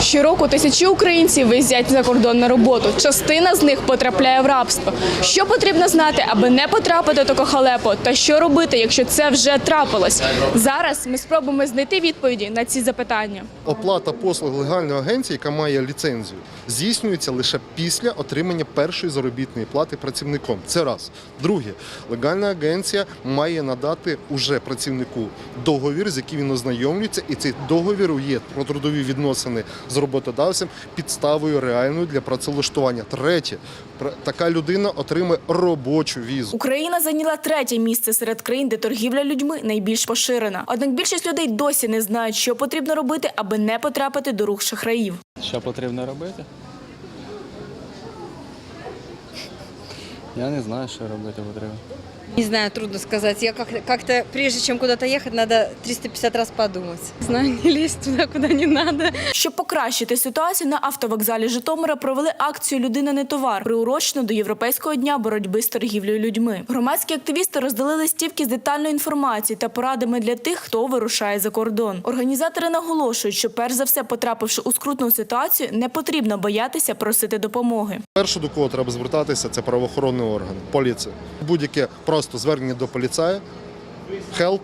Щороку тисячі українців виїздять за кордон на роботу. Частина з них потрапляє в рабство. Що потрібно знати, аби не потрапити до халепу? Та що робити, якщо це вже трапилось? Зараз ми спробуємо знайти відповіді на ці запитання. Оплата послуг легальної агенції, яка має ліцензію, здійснюється лише після отримання першої заробітної плати працівником. Це раз. Друге, легальна агенція має надати уже працівнику договір, з яким він ознайомлюється, і цей договір є про трудові відносини з роботодавцем підставою реальною для працевлаштування. Третє, пр- така людина отримає робочу візу. Україна зайняла третє місце серед країн, де торгівля людьми найбільш поширена. Однак більшість людей досі не знають, що потрібно робити, аби не потрапити до рук шахраїв. Що потрібно робити? Я не знаю, що робити потрібно. Не знаю, трудно сказать. Я как- как-то, прежде чем куда-то ехать, надо 350 раз подумать. Знаю, не лезть туда, куда не надо. Щоб покращити ситуацію, на автовокзалі Житомира провели акцію Людина не товар, приурочену до Європейського дня боротьби з торгівлею людьми. Громадські активісти роздали листівки з детальною інформацією та порадами для тих, хто вирушає за кордон. Організатори наголошують, що перш за все, потрапивши у скрутну ситуацію, не потрібно боятися просити допомоги. Перше, до кого треба звертатися, це правоохоронний орган, поліція. Будь-яке просто звернення до поліцая, хелп,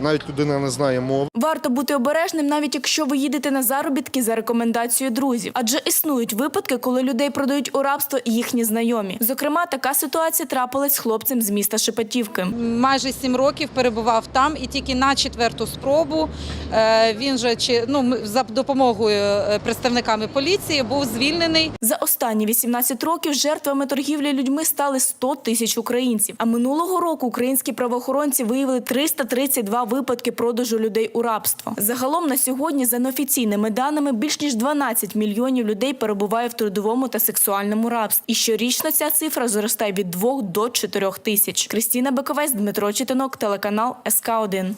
навіть людина не знає мови. Варто бути обережним, навіть якщо ви їдете на заробітки за рекомендацією друзів, адже існують випадки, коли людей продають у рабство їхні знайомі. Зокрема, така ситуація трапилась з хлопцем з міста Шепетівки. майже сім років перебував там, і тільки на четверту спробу е, він же чи ну ми- за допомогою е, представниками поліції був звільнений. За останні 18 років жертвами торгівлі людьми стали 100 тисяч українців. А минулого року українські правоохоронці виявили 332 випадки продажу людей у рабство. Загалом на сьогодні, за неофіційними даними, більш ніж 12 мільйонів людей перебуває в трудовому та сексуальному рабстві. І щорічно ця цифра зростає від 2 до 4 тисяч. Кристина Бековець, Дмитро Читинок, телеканал СК 1